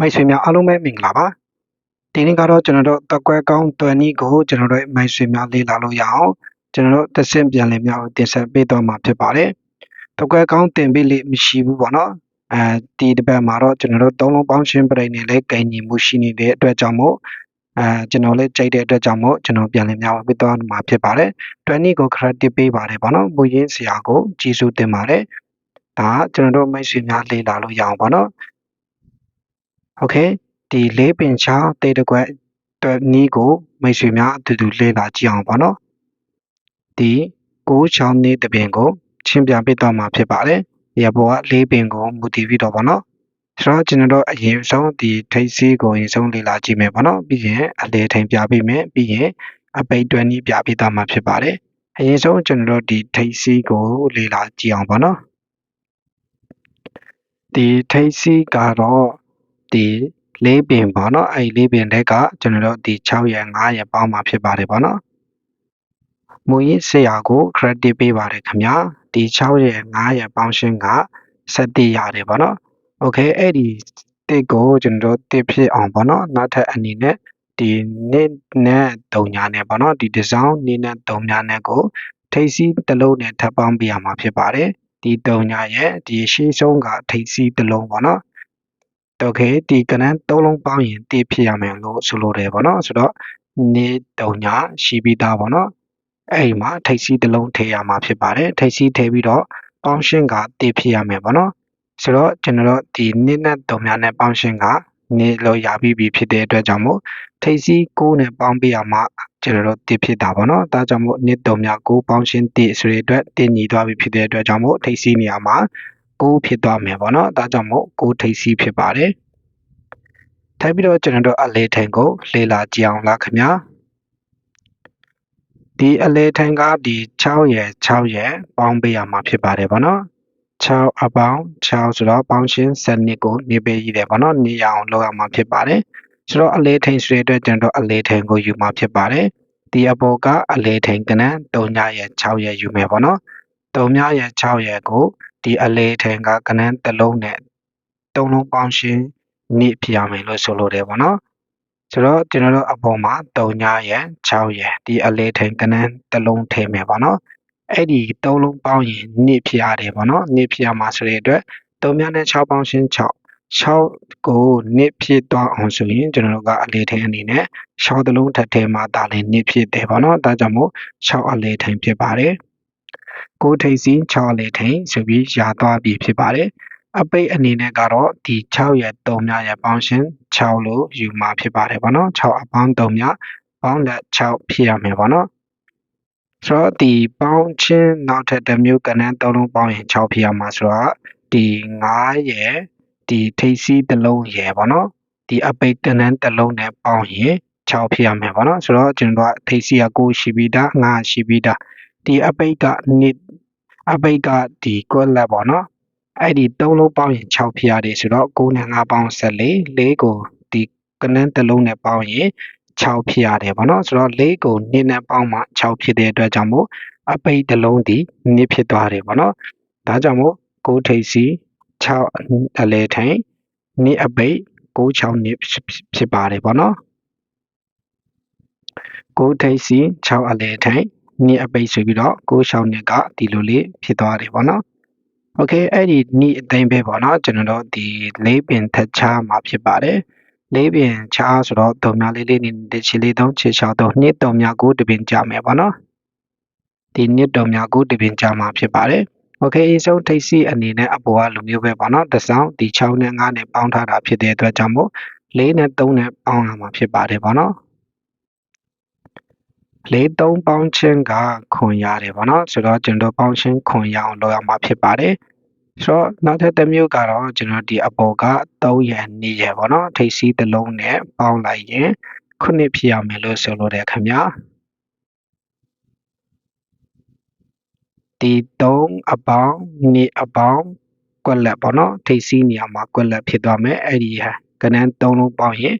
မိတ်ဆွေများအားလုံးပဲမင်္ဂလာပါဒီနေ့ကတော့ကျွန်တော်တို့တက်ကွဲကောင်းတွယ်နည်းကိုကျွန်တော်တို့မိတ်ဆွေများလေ့လာလို့ရအောင်ကျွန်တော်တို့တစ်ဆင့်ပြန်လည်များကိုတင်ဆက်ပေးသွားမှာဖြစ်ပါတယ်တက်ကွဲကောင်းတင်ပေးလိမရှိဘူးပေါ့နော်အဲဒီတစ်ပတ်မှာတော့ကျွန်တော်တို့သုံးလုံးပေါင်းရှင်းပြိနေလဲဂိမ်းညီမှုရှိနေတဲ့အတွက်ကြောင့်မို့အဲကျွန်တော်လည်းကြိုက်တဲ့အတွက်ကြောင့်မို့ကျွန်တော်ပြန်လည်များပေးသွားမှာဖြစ်ပါတယ်တွယ်နည်းကို credit ပေးပါတယ်ပေါ့နော်မူရင်းဆရာကိုကျေးဇူးတင်ပါတယ်ဒါကျွန်တော်တို့မိတ်ဆွေများလေ့လာလို့ရအောင်ပေါ့နော် โอเคဒီလေးပင်ချောင်းတေတကွက်အတွက်နီးကိုမိတ်ဆွေများအတူတူလေ့လာကြည့်အောင်ပေါ့နော်ဒီကိုးချောင်းနေတပင်ကိုချင်းပြန်ပြတော့မှာဖြစ်ပါတယ်ဒီအပေါ်ကလေးပင်ကိုမူတည်ပြီးတော့ပေါ့နော်ဆိုတော့ကျွန်တော်တို့အရင်ဆုံးဒီထိတ်စီးကိုအရင်ဆုံးလေ့လာကြည့်မယ်ပေါ့နော်ပြီးရင်အလေထိန်ပြပေးမယ်ပြီးရင်အပိတ်တွန်းနီးပြပေးတော့မှာဖြစ်ပါတယ်အရင်ဆုံးကျွန်တော်တို့ဒီထိတ်စီးကိုလေ့လာကြည့်အောင်ပေါ့နော်ဒီထိတ်စီးကတော့ ဒီလေးပင်ပေါ့နော်အဲ့လေးပင်တွေကကျွန်တော်တို့ဒီ6ရက်5ရက်ပေါင်းမှာဖြစ်ပါတယ်ပေါ့နော်မူရင်းဆရာကို credit ပေးပါတယ်ခင်ဗျာဒီ6ရက်5ရက်ပေါင်းရှင်းက7ရတယ်ပေါ့နော် okay အဲ့ဒီတစ်ကိုကျွန်တော်တို့တစ်ဖြစ်အောင်ပေါ့နော်နောက်ထပ်အနေနဲ့ဒီနေ့နဲ့တုံညာနဲ့ပေါ့နော်ဒီဒီဇိုင်းနေ့နဲ့တုံညာနဲ့ကို ထိပ်စီးတစ်လုံးနဲ့ထပ်ပေါင်းပြရမှာဖြစ်ပါတယ်ဒီတုံညာရဲ့ဒီရှေ့ဆုံးကထိပ်စီးတစ်လုံးပေါ့နော် တော့ခဲဒီကဏ္ဍသုံးလုံးပေါင်းရင်တဖြစ်ရမယ်လို့ဆိုလိုတယ်ပေါ့နော်ဆိုတော့နေတုံညာရှိပြီးသားပေါ့နော်အဲ့မှာထိပ်စီးတစ်လုံးထည့်ရမှာဖြစ်ပါတယ်ထိပ်စီးထည့်ပြီးတော့ပေါင်းရှင်းကတဖြစ်ရမယ်ပေါ့နော်ဆိုတော့ကျွန်တော်ဒီနေနဲ့တုံညာနဲ့ပေါင်းရှင်းကနေလို့ရပြီးပြီဖြစ်တဲ့အတွက်ကြောင့်မို့ထိပ်စီး6နဲ့ပေါင်းပြရမှာကျွန်တော်တဖြစ်တာပေါ့နော်ဒါကြောင့်မို့နေတုံညာ6ပေါင်းရှင်းတဆိုတဲ့အတွက်တင်ညီသွားပြီဖြစ်တဲ့အတွက်ကြောင့်မို့ထိပ်စီးနေရာမှာ 6ဖြစ်သွားမယ်ပေါ့နော်ဒါကြောင့်မို့6ထိပ်စီးဖြစ်ပါတယ်ထိုက်ပြီးတော့ကျွန်တော်တို့အလေထိန်ကိုလေ့လာကြည့်အောင်လားခင်ဗျာဒီအလေထိန်ကဒီ6ရယ်6ရယ်ပေါင်းပေးရမှာဖြစ်ပါတယ်ဗောနော်6အပေါင်း6ဆိုတော့ပေါင်းရှင်းစနစ်ကိုနေပေးရည်တယ်ဗောနော်နေရအောင်လုပ်ရမှာဖြစ်ပါတယ်ဆိုတော့အလေထိန်ဆိုတဲ့အတွက်ကျွန်တော်တို့အလေထိန်ကိုယူမှာဖြစ်ပါတယ်ဒီအပေါ်ကအလေထိန်ကနန်း3ညရဲ့6ရဲ့ယူမယ်ဗောနော်3ညရဲ့6ရဲ့ကို ဒီအလေထိန်ကကနန်းတစ်လုံးနဲ့3လုံးပေါင်းရှင်းနေ့ဖြစ်ရမယ်လို့ဆိုလိုတယ်ပေါ့နော်ဆိုတော့ကျွန်တော်တို့အပေါ်မှာ3ညရယ်6ရယ်ဒီအလေးထိန်ကနန်းတစ်လုံးထည့်မယ်ပေါ့နော်အဲ့ဒီ3လုံးပေါင်းရင်နေ့ဖြစ်ရတယ်ပေါ့နော်နေ့ဖြစ်ရမှာဆိုတဲ့အတွက်3ညနဲ့6ပေါင်းရှင်း6 6ကိုနှစ်ဖြစ်သွားအောင်ဆိုရင်ကျွန်တော်တို့ကအလေးထိန်အနေနဲ့6သလုံးထပ်ထဲမှာဒါလည်းနှစ်ဖြစ်တယ်ပေါ့နော်ဒါကြောင့်မို့6အလေးထိန်ဖြစ်ပါတယ် ကိုထိန်စီ6အလေးထိန်ဆိုပြီးရသွားပြီဖြစ်ပါတယ်အပိတ်အနေနဲ့ကတော့ဒီ6ရဲ့3များရဲ့ပေါင်းရှင်း6လို့ယူမှာဖြစ်ပါတယ်ဗောနော်6အပေါင်း3များပေါင်းလက်6ဖြစ်ရမယ်ဗောနော်ဆိုတော့ဒီပေါင်းချင်းနောက်ထပ်တစ်မျိုးကဏ္ဍ3လုံးပေါင်းရင်6ဖြစ်ရမှာဆိုတော့ဒီ9ရဲ့ဒီထိပ်စီးတစ်လုံးရယ်ဗောနော်ဒီအပိတ်ကဏ္ဍတစ်လုံးနဲ့ပေါင်းရင်6ဖြစ်ရမယ်ဗောနော်ဆိုတော့ကျွန်တော်ကထိပ်စီးက9ရှိပြီးသား9ရှိပြီးသား ဒီအပိတ်ကနှစ်အပိတ်ကဒီကွက်လက်ဗောနော်အဲ့ဒီ3လုံးပေါင်းရင်6ဖြစ်ရတယ်ဆိုတော့9နဲ့5ပေါင်း14 4ကိုဒီကနန်းတစ်လုံးနဲ့ပေါင်းရင်6ဖြစ်ရတယ်ဗောနော်ဆိုတော့4ကို2နဲ့ပေါင်းမှ6ဖြစ်တဲ့အတွက်ကြောင့်မို့အပိတ်တစ်လုံးဒီ2ဖြစ်သွားတယ်ဗောနော်ဒါကြောင့်မို့9ထိပ်စီ6အလဲထိုင်2အပိတ်9 6 2ဖြစ်ပါတယ်ဗောနော်9ထိပ်စီ6အလဲထိုင် 2အပိတ်ဆိုပြီးတော့9 6 2ကဒီလိုလေးဖြစ်သွားတယ်ဗောနော်โอเคအဲ့ဒီနီးအသိမ့်ပဲပေါ့နော်ကျွန်တော်တို့ဒီလေးပင်ထက်ချားမှာဖြစ်ပါတယ်လေးပင်ချားဆိုတော့တုံများလေးလေးနေတဲ့ချီလေးသုံးချီချောက်သုံးနှစ်တုံများကိုတပင်ကြမယ်ပေါ့နော်ဒီနှစ်တုံများကိုတပင်ကြမှာဖြစ်ပါတယ်โอเคအဆုံးထိပ်စီအနေနဲ့အပေါ်ကလူမျိုးပဲပေါ့နော်တစ်ဆောင်ဒီ6နဲ့9နဲ့ပေါင်းထားတာဖြစ်တဲ့အတွက်ကြောင့်မို့4နဲ့3နဲ့ပေါင်းလာမှာဖြစ်ပါတယ်ပေါ့နော် လေးသုံးပေါင်းချင်းကခွန်ရတယ်ဗောနော်ဆိုတော့ကျွန်တော်ပေါင်းချင်းခွန်ရအောင်လုပ်ရမှာဖြစ်ပါတယ်ဆိုတော့နောက်ထပ်တစ်မျိုးကတော့ကျွန်တော်ဒီအပေါ်က3ရန်2ရန်ဗောနော်ထိပ်စီးတစ်လုံးနဲ့ပေါင်းလိုက်ရင်ခုနှစ်ဖြစ်ရမယ်လို့ဆိုလိုတယ်ခင်ဗျာဒီ3အပေါင်း2အပေါင်းကွက်လက်ပေါ့နော်ထိပ်စီးနေရာမှာကွက်လက်ဖြစ်သွားမယ်အဲ့ဒီဟာကနန်း3လုံးပေါင်းရင်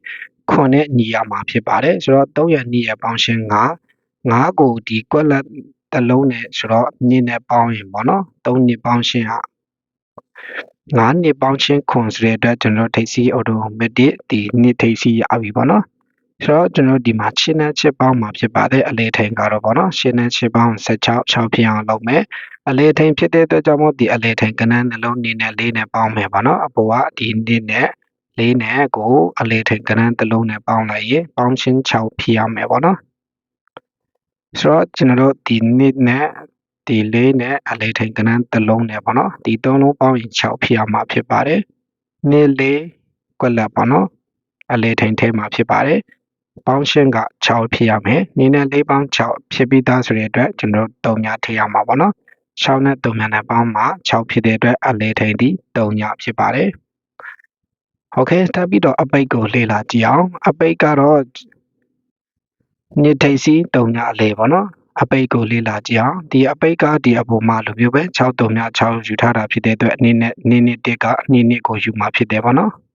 ခွန်နဲ့ညီရမှာဖြစ်ပါတယ်ဆိုတော့3ရ2ရပေါင်းရှင်း9 9ကိုဒီကွက်လက်တစ်လုံးနဲ့ဆိုတော့2နဲ့ပေါင်းရင်ပေါ့နော်3နှစ်ပေါင်းရှင်းဟာ9နှစ်ပေါင်းချင်းခွန်ဆိုတဲ့အတွက်ကျွန်တော်တို့ထိပ်စီး automatic ဒီနှစ်ထိပ်စီးရပြီပေါ့နော်ဆိုတော့ကျွန်တော်တို့ဒီမှာရှင်းတဲ့ချစ်ပေါင်းမှာဖြစ်ပါတယ်အလေထိန်ကတော့ပေါ့နော်ရှင်းတဲ့ချစ်ပေါင်း16 6ဖြစ်အောင်လုပ်မယ်အလေထိန်ဖြစ်တဲ့အတွက်ကြောင့်မို့ဒီအလေထိန်ကနန်းနှလုံးနေနဲ့လေးနဲ့ပေါင်းမယ်ပေါ့နော်အပေါ်ကဒီနှစ်နဲ့လေးနဲ့ကိုအလေထိန်ကနန်းတစ်လုံးနဲ့ပေါင်းလိုက်ရင်ပေါင်းချင်း6ဖြစ်အောင်မယ်ပေါ့နော် ဆိုတော့ကျွန်တော်တို့ဒီနှစ်နဲ့ဒီလေးနဲ့အလေထိန်ကနန်းတစ်လုံးနဲ့ပေါ့နော်ဒီသုံးလုံးပေါင်းရင်6ဖြစ်အောင်မှာဖြစ်ပါတယ်နှစ်လေးကွက်လက်ပေါ့နော်အလေထိန်ထဲမှာဖြစ်ပါတယ်ပေါင်းရှင်းက6ဖြစ်ရမယ်။နည်းနဲ့4ပေါင်း6ဖြစ်ပြီးသားဆိုတဲ့အတွက်ကျွန်တော်တို့3ညထည့်ရမှာပေါ့နော်။6နဲ့3ညနဲ့ပေါင်းမှာ6ဖြစ်တဲ့အတွက်အလေးထိန်ဒီ3ညဖြစ်ပါတယ်။ Okay တက်ပြီးတော့အပိတ်ကိုလေ့လာကြည့်အောင်။အပိတ်ကတော့ ညထိတ်စီ3ညအလေးပေါ့နော်။အပိတ်ကိုလေ့လာကြည့်အောင်ဒီအပိတ်ကဒီအပေါ်မှာလိုမျိုးပဲ6 3ည6ယူထားတာဖြစ်တဲ့အတွက်အနေနဲ့နေ့နေ့တစ်ကနေ့နေ့ကိုယူမှာဖြစ်တယ်ပေါ့နော်။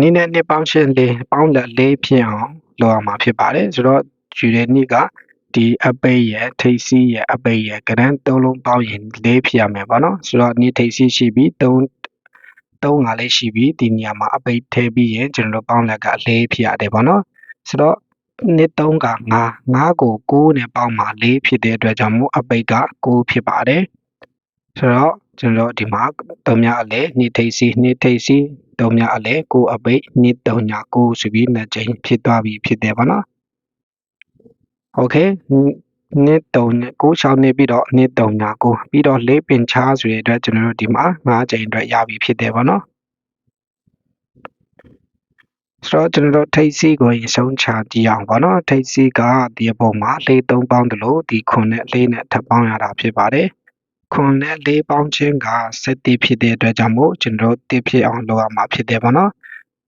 နေ့နဲ့နှစ်ပေါင်းရှင်းလေးပေါင်းလက်လေးဖြစ်အောင်လုပ်ရမှာဖြစ်ပါတယ်ဆိုတော့ယူတဲ့နေ့ကဒီအပိတ်ရဲ့ထိပ်စီးရဲ့အပိတ်ရဲ့ကရန်သုံးလုံးပေါင်းရင်လေးဖြစ်ရမယ်ပေါ့နော်ဆိုတော့နေ့ထိပ်စီးရှိပြီး3 3ငါလေးရှိပြီးဒီနေရာမှာအပိတ်ထည့်ပြီးရင်ကျွန်တော်တို့ပေါင်းလက်ကလေးဖြစ်ရတယ်ပေါ့နော် ဆိုတော့နှစ်3က9 9ကို6နဲ့ပေါင်းမှာ4ဖြစ်တဲ့အတွက်ကြောင့်မို့အပိတ်က6ဖြစ်ပါတယ်ဆိုတော့ကျွန်တော်ဒီမှာ3မြအလဲနှစ်ထိပ်စီးနှစ်ထိပ်စီး3မြအလဲ9အပိတ်နှစ်3ည9ဆိုပြီးနှစ်ကြိမ်ဖြစ်သွားပြီဖြစ်တယ်ပေါ့နော်โอเคနှစ်3နဲ့9 6နေပြီးတော့နှစ်3ည9ပြီးတော့4ပင်ချားဆိုတဲ့အတွက်ကျွန်တော်တို့ဒီမှာ5ကြိမ်အတွက်ရပြီဖြစ်တယ်ပေါ့နော် ဆိုတော့ကျွန်တော်တို့ထိတ်စီကိုရင်ဆုံးချကြည့်အောင်ပေါ့နော်ထိတ်စီကဒီအပေါ်မှာလေး3ပေါင်းတယ်လို့ဒီခွန်နဲ့လေးနဲ့ထပ်ပေါင်းရတာဖြစ်ပါတယ်ခွန်နဲ့လေးပေါင်းခြင်းကစက်တိဖြစ်တဲ့အတွက်ကြောင့်မို့ကျွန်တော်တို့တစ်ဖြစ်အောင်လုပ်ရမှာဖြစ်တယ်ပေါ့နော်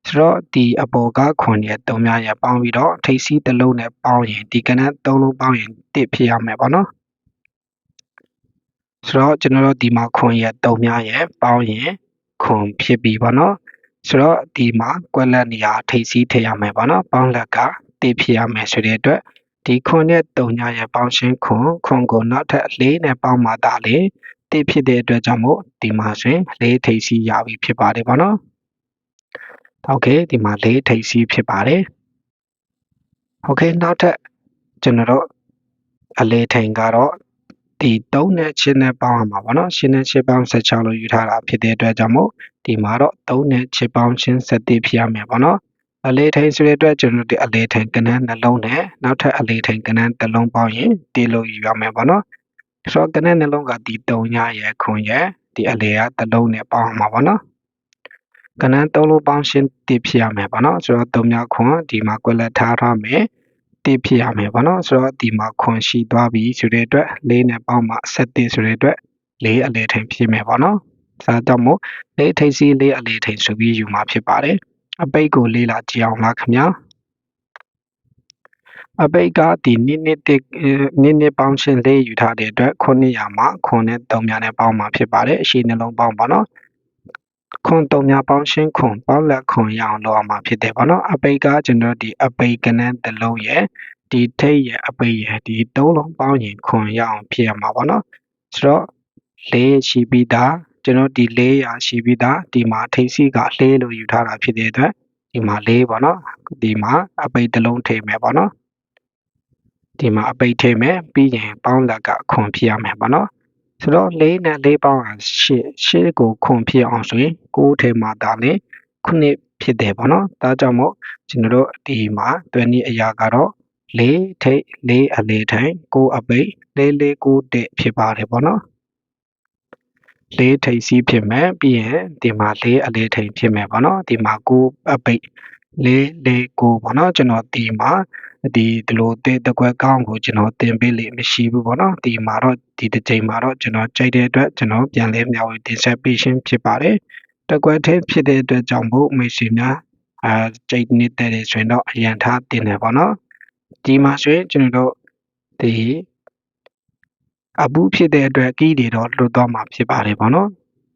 ဆိုတော့ဒီအပေါ်ကခွန်ရဲ့3များရပေါင်းပြီးတော့ထိတ်စီတစ်လုံးနဲ့ပေါင်းရင်ဒီကနက်3လုံးပေါင်းရင်တစ်ဖြစ်ရမယ်ပေါ့နော်ဆိုတော့ကျွန်တော်တို့ဒီမှာခွန်ရဲ့3များရပေါင်းရင်ခွန်ဖြစ်ပြီပေါ့နော် ဆိုတော့ဒီမှာကွက်လက်နေရာထိပ်စီးထည့်ရမယ်ပေါ့နော်ပေါင်းလက်ကတိဖြစ်ရမယ်ဆိုတဲ့အတွက်ဒီခွန်နဲ့တုံညာရဲ့ပေါင်းရှင်းခွန်ခွန်ကိုနောက်ထပ်၄နဲ့ပေါင်းမှသာလေတိဖြစ်တဲ့အတွက်ကြောင့်မို့ဒီမှာဆိုရင်၄ထိပ်စီးရပြီဖြစ်ပါတယ်ပေါ့နော်โอเคဒီမှာ၄ထိပ်စီးဖြစ်ပါတယ်โอเคနောက်ထပ်ကျွန်တော်တို့အလေထိန်ကတော့ ဒီ3နဲ့ချင်းနဲ့ပေါင်းရမှာပေါ့နော်ရှင်းနဲ့ချစ်ပေါင်း16လို့ယူထားတာဖြစ်တဲ့အတွက်ကြောင့်မို့ဒီမှာတော့3နဲ့ချစ်ပေါင်းချင်း7ဖြစ်ရမယ်ပေါ့နော်အလေးထိန်ဆိုတဲ့အတွက်ကျွန်တော်တို့အလေးထိန်ကနန်းနှလုံးနဲ့နောက်ထပ်အလေးထိန်ကနန်းတစ်လုံးပေါင်းရင်ဒီလိုယူရမယ်ပေါ့နော်ဆိုတော့ကနန်းနှလုံးကဒီ3ညရဲ့ခွန်ရဲ့ဒီအလေးကတစ်လုံးနဲ့ပေါင်းမှာပေါ့နော်ကနန်း3လုံးပေါင်းရှင်းတည်ဖြစ်ရမယ်ပေါ့နော်ဆိုတော့3ညခွန်ဒီမှာကွက်လက်ထားထားမယ် တိဖြစ်ရမယ်ပေါ့နော်ဆိုတော့ဒီမှာခွန်ရှိသွားပြီဆိုတဲ့အတွက်လေးနဲ့ပေါင်းမှ7တိဆိုတဲ့အတွက်လေးအလေထိန်ဖြစ်မယ်ပေါ့နော်ဒါကြောင့်မို့လေးထိန်စီလေးအလေထိန်ဆိုပြီးယူမှာဖြစ်ပါတယ်အပိတ်ကိုလေးလာကြည့်အောင်လားခင်ဗျာအပိတ်ကဒီနစ်နစ်တစ်နစ်နစ်ပေါင်းချင်းလေးယူထားတဲ့အတွက်900မှာခွန်နဲ့3များနဲ့ပေါင်းမှာဖြစ်ပါတယ်အရှိနှလုံးပေါင်းပါနော် ခွန်တုံများပေါင်းရှင်းခွန်ပေါင်းလက်ခွန်ရအောင်လုပ်အောင်မှာဖြစ်တယ်ပေါ့နော်အပိတ်ကကျွန်တော်ဒီအပိတ်ကနန်းတစ်လုံးရဲ့ဒီထိတ်ရဲ့အပိတ်ရဲ့ဒီသုံးလုံးပေါင်းရင်ခွန်ရအောင်ဖြစ်ရမှာပေါ့နော်ဆိုတော့လေးရှိပြီးသားကျွန်တော်ဒီ400ရှိပြီးသားဒီမှာထိတ်စီကလေးလို့ယူထားတာဖြစ်တဲ့အတွက်ဒီမှာ4ပေါ့နော်ဒီမှာအပိတ်တစ်လုံးထည့်မယ်ပေါ့နော်ဒီမှာအပိတ်ထည့်မယ်ပြီးရင်ပေါင်းလက်ကခွန်ဖြစ်ရမယ်ပေါ့နော် ဆိုတော့၄နဲ့၄ပေါင်းဟာရှစ်ရှစ်ကိုခွန်ဖြစ်အောင်ဆိုရင်9ထဲမှာဒါလည်းခုနှစ်ဖြစ်တယ်ပေါ့နော်ဒါကြောင့်မို့ကျွန်တော်တို့ဒီမှာတွယ်နည်းအရာကတော့၄ထိတ်၄အလေးထိုင်9အပိတ်၄၄9တက်ဖြစ်ပါတယ်ပေါ့နော်၄ထိတ်စီးဖြစ်မယ်ပြီးရင်ဒီမှာ၄အလေးထိန်ဖြစ်မယ်ပေါ့နော်ဒီမှာ9အပိတ်၄၄9ပေါ့နော်ကျွန်တော်ဒီမှာ ဒီဒီလိုတဲ့တကွက်ကောင်းကိုကျွန်တော်တင်ပေးလိမ့်မရှိဘူးပေါ့နော်ဒီမှာတော့ဒီတစ်ချိန်မှာတော့ကျွန်တော်ကြိုက်တဲ့အတွက်ကျွန်တော်ပြန်လဲမျှဝေတင်ဆက်ပေးခြင်းဖြစ်ပါတယ်တကွက်ထဲဖြစ်တဲ့အတွက်ကြောင့်မို့မိတ်ဆွေများအာကြိတ်နေတဲ့ဆိုရင်တော့အရန်ထားတင်တယ်ပေါ့နော်ဒီမှာဆိုရင်ကျွန်တော်တို့ဒီအပူးဖြစ်တဲ့အတွက်ကီးတွေတော့လွတ်သွားမှာဖြစ်ပါတယ်ပေါ့နော်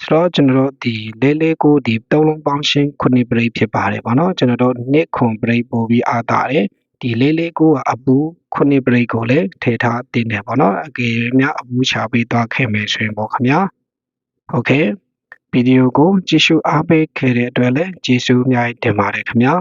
ဆိုတော့ကျွန်တော်တို့ဒီလေးလေးကိုဒီသုံးလုံးပေါင်းရှင်းခုနှစ်ပရိတ်ဖြစ်ပါတယ်ပေါ့နော်ကျွန်တော်တို့နှစ်ခွန်ပရိတ်ပို့ပြီးအားတာတယ် ဒီလေးလေးကိုကအပူခုနှစ်ပရိတ်ကိုလည်းထည့်ထားတင်တယ်ပေါ့နော်အကေများအပူချပေးသွားခဲ့မယ်ဆိုရင်ပေါ့ခင်ဗျာဟုတ်ကဲ့ဗီဒီယိုကိုကြည့်ရှုအားပေးခဲ့တဲ့အတွက်လည်းကျေးဇူးအများကြီးတင်ပါတယ်ခင်ဗျာ